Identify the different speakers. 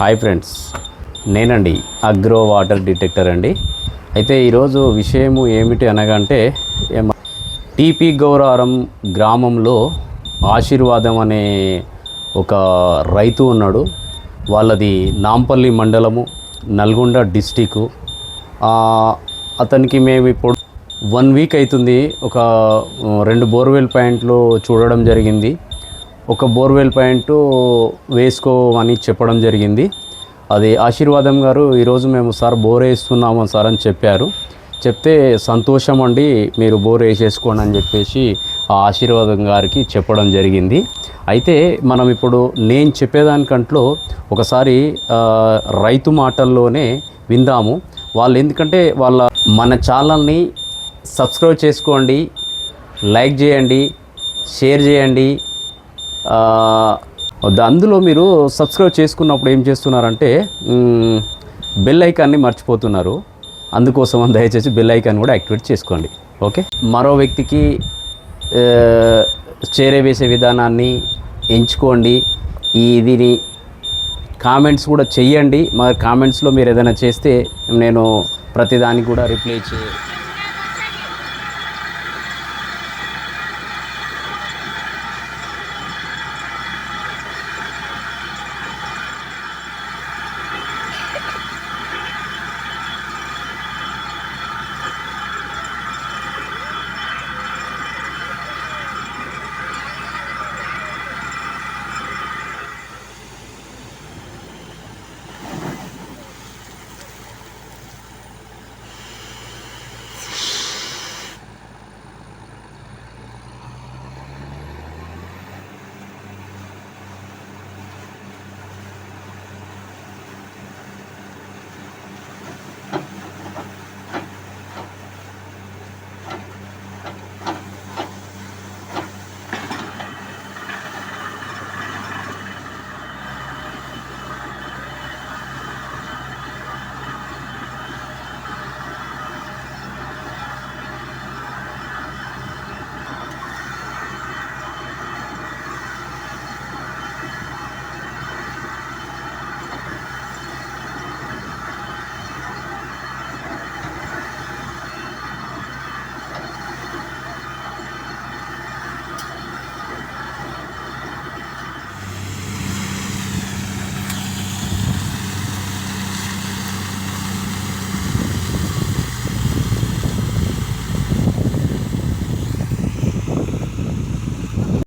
Speaker 1: Hi friends. నేనండి agro water detector అండి. అయితే ఈరోజు విషయము ఏమిటి అనగంటే టీపీ గౌరారం గ్రామంలో ఆశీర్వాదం అనే ఒక రైతు ఉన్నాడు. వాళ్ళది నాంపల్లి మండలము నల్గొండ డిస్టికు అతనికి మేము ఇప్పుడు వన్ వీక్ అవుతుంది ఒక రెండు బోర్వెల్ పాయింట్లు చూడడం జరిగింది. ఒక బోర్వెల్ ప్యాంటు వేసుకోమని చెప్పడం జరిగింది. అది ఆశీర్వాదం గారు ఈరోజు మేము సార్ బోర్ వేస్తున్నాము సార్ అని చెప్పారు. చెప్తే సంతోషం అండి మీరు బోర్ వేసేసుకోండి అని చెప్పేసి ఆ ఆశీర్వాదం గారికి చెప్పడం జరిగింది. అయితే మనం ఇప్పుడు నేను చెప్పేదానికంట్లో ఒకసారి రైతు మాటల్లోనే విందాము. వాళ్ళు ఎందుకంటే వాళ్ళ మన ఛానల్ని సబ్స్క్రైబ్ చేసుకోండి లైక్ చేయండి షేర్ చేయండి అందులో మీరు సబ్స్క్రైబ్ చేసుకున్నప్పుడు ఏం చేస్తున్నారంటే బెల్ ఐకాన్ని మర్చిపోతున్నారు. అందుకోసం దయచేసి బెల్ ఐకాన్ కూడా యాక్టివేట్ చేసుకోండి. ఓకే? మరో వ్యక్తికి ఆ, చేరవేసే విధానాన్ని ఎంచుకోండి. ఈ దీని కామెంట్స్ కూడా చెయ్యండి. మరి కామెంట్స్లో మీరు ఏదైనా చేస్తే నేను ప్రతిదానికి కూడా రిప్లై చే